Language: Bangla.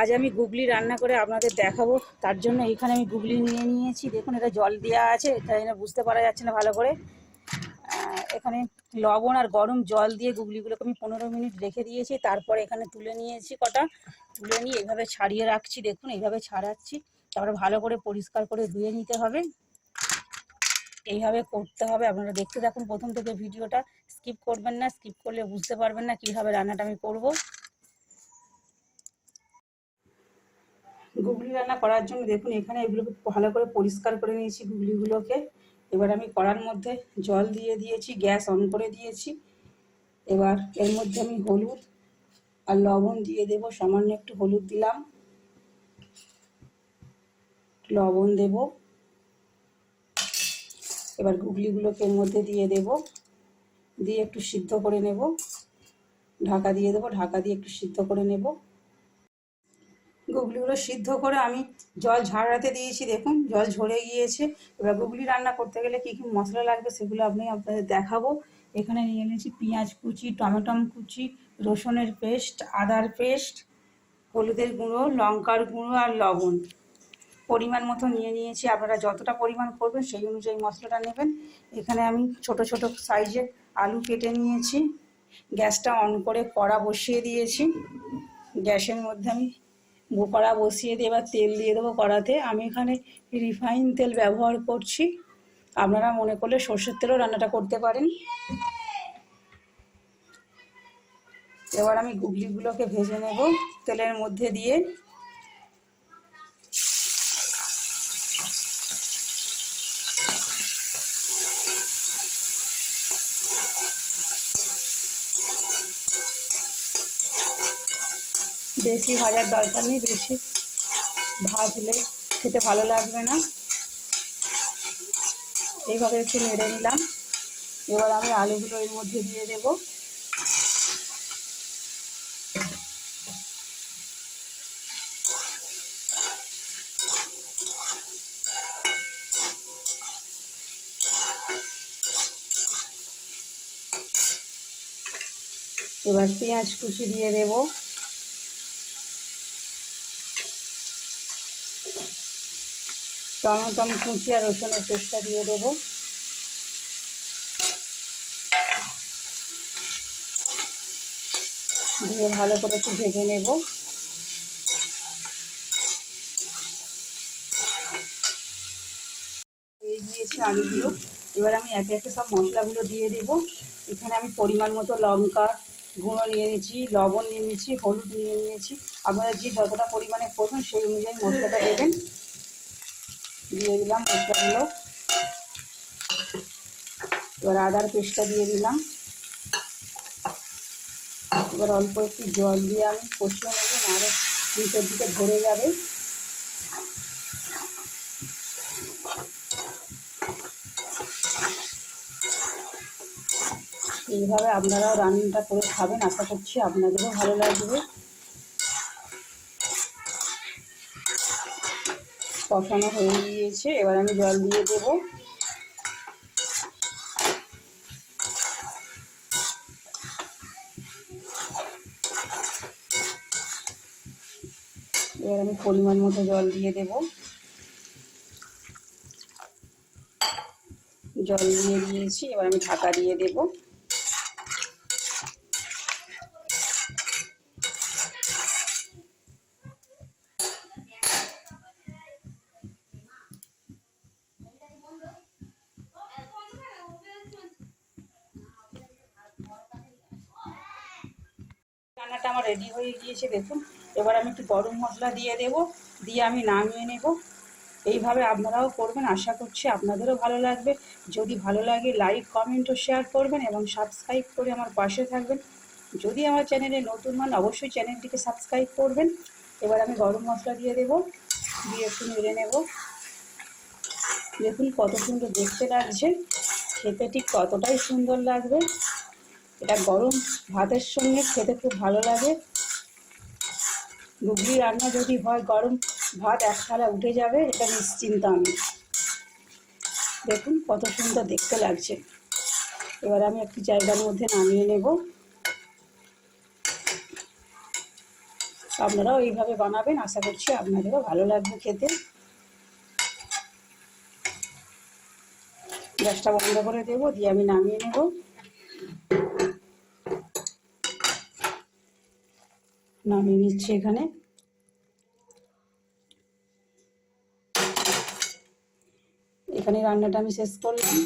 আজ আমি গুগলি রান্না করে আপনাদের দেখাবো। তার জন্য এখানে আমি গুগলি নিয়ে নিয়েছি। দেখুন, এটা জল দেওয়া আছে, তাই জন্য বুঝতে পারা যাচ্ছে না ভালো করে। এখানে লবণ আর গরম জল দিয়ে গুগলিগুলোকে আমি পনেরো মিনিট রেখে দিয়েছি। তারপর এখানে তুলে নিয়েছি কটা। তুলে নিয়ে এইভাবে ছাড়িয়ে রাখছি, দেখুন, এইভাবে ছাড়াচ্ছি। তারপরে ভালো করে পরিষ্কার করে ধুয়ে নিতে হবে। এইভাবে করতে হবে। আপনারা দেখতে থাকুন প্রথম থেকে ভিডিওটা। স্কিপ করবেন না, স্কিপ করলে বুঝতে পারবেন না কীভাবে রান্নাটা আমি করব। গুগলি রান্না করার জন্য দেখুন এখানে এগুলোকে ভালো করে পরিষ্কার করে নিয়েছি গুগলিগুলোকে এবার আমি কড়ার মধ্যে জল দিয়ে দিয়েছি, গ্যাস অন করে দিয়েছি। এবার এর মধ্যে আমি হলুদ আর লবণ দিয়ে দেব, সামান্য একটু হলুদ দিলাম। লবণ দেব। এবার গুগলিগুলোকে এর মধ্যে দিয়ে দেব। দিয়ে একটু সিদ্ধ করে নেব। ঢাকা দিয়ে দেবো, ঢাকা দিয়ে একটু সিদ্ধ করে নেব। গুগলিগুলো সিদ্ধ করে আমি জল ঝাড়াতে দিয়েছি, দেখুন, জল ঝরে গিয়েছে। এবার গুগলি রান্না করতে গেলে কী কী মশলা লাগবে সেগুলো আপনি আপনাদের দেখাবো। এখানে নিয়ে নিয়েছি পেঁয়াজ কুচি, টমেটম কুচি, রসুনের পেস্ট, আদার পেস্ট, হলুদের গুঁড়ো, লঙ্কার গুঁড়ো আর লবণ। পরিমাণ মতো নিয়ে নিয়েছি, আপনারা যতটা পরিমাণ করবেন সেই অনুযায়ী মশলাটা নেবেন। এখানে আমি ছোট ছোট সাইজের আলু কেটে নিয়েছি। গ্যাসটা অন করে কড়া বসিয়ে দিয়েছি। গ্যাসের মধ্যে আমি কড়া বসিয়ে দিয়ে এবার তেল দিয়ে দেবো কড়াতে। আমি এখানে রিফাইন তেল ব্যবহার করছি। আপনারা মনে করলে সর্ষের তেলও রান্নাটা করতে পারেন। এবার আমি গুগলিগুলোকে ভেজে নেব তেলের মধ্যে দিয়ে। বেশি ভাজার দরকার নেই, বেশি ভাজলে খেতে ভালো লাগবে না। এইভাবে একটু নেড়ে নিলাম। এবার আমি আলুগুলো এর মধ্যে দিয়ে দেব। এবার পেঁয়াজ কুচি দিয়ে দেবো। টমেটম, কুচি আর রসুনের পেস্টটা দিয়ে দেবো। দিয়ে ভালো করে একটু ভেজে নেব। আলুগুলো। এবার আমি একে একে সব মশলাগুলো দিয়ে দেব। এখানে আমি পরিমাণ মতো লঙ্কা গুঁড়ো নিয়ে নিয়েছি, লবণ নিয়ে নিয়েছি, হলুদ নিয়ে নিয়েছি। আপনারা যে যতটা পরিমাণে করবেন সেই অনুযায়ী মশলাটা দেবেন। দিয়ে দিলাম মশলাগুলো এবার আদার পেস্টটা দিয়ে দিলাম। এবার অল্প একটু জল দিয়ে আমি কষিয়ে নেব, নাহলে নিচের দিকে ধরে যাবে। এইভাবে আপনারাও রান্নাটা করে খাবেন, আশা করছি আপনাদেরও ভালো লাগবে। কষানো হয়ে গিয়েছে, এবার আমি জল দিয়ে দেবো। এবার আমি পরিমাণ মতো জল দিয়ে দেব। জল দিয়ে দিয়েছি, এবার আমি ঢাকা দিয়ে দেব। রান্নাটা আমার রেডি হয়ে গিয়েছে, দেখুন। এবার আমি একটু গরম মশলা দিয়ে দেব, দিয়ে আমি নামিয়ে নেব। এইভাবে আপনারাও করবেন, আশা করছি আপনাদেরও ভালো লাগবে। যদি ভালো লাগে লাইক কমেন্ট ও শেয়ার করবেন এবং সাবস্ক্রাইব করে আমার পাশে থাকবেন। যদি আমার চ্যানেলে নতুন মান অবশ্যই চ্যানেলটিকে সাবস্ক্রাইব করবেন। এবার আমি গরম মশলা দিয়ে দেব, দিয়ে একটু নেড়ে নেব। দেখুন কত সুন্দর দেখতে লাগছে। খেতে ঠিক কতটাই সুন্দর লাগবে। এটা গরম ভাতের সঙ্গে খেতে খুব ভালো লাগে। গুগলি রান্না যদি হয়, গরম ভাত এক থালা উঠে যাবে, এটা নিশ্চিন্ত আমি। দেখুন কত সুন্দর দেখতে লাগছে। এবার আমি একটি জায়গার মধ্যে নামিয়ে নেব। আপনারাও এইভাবে বানাবেন, আশা করছি আপনাদেরও ভালো লাগবে খেতে। গ্যাসটা বন্ধ করে দেবো, দিয়ে আমি নামিয়ে নেব। নামিয়ে নিচ্ছি এখানে। এখানে রান্নাটা আমি শেষ করলাম।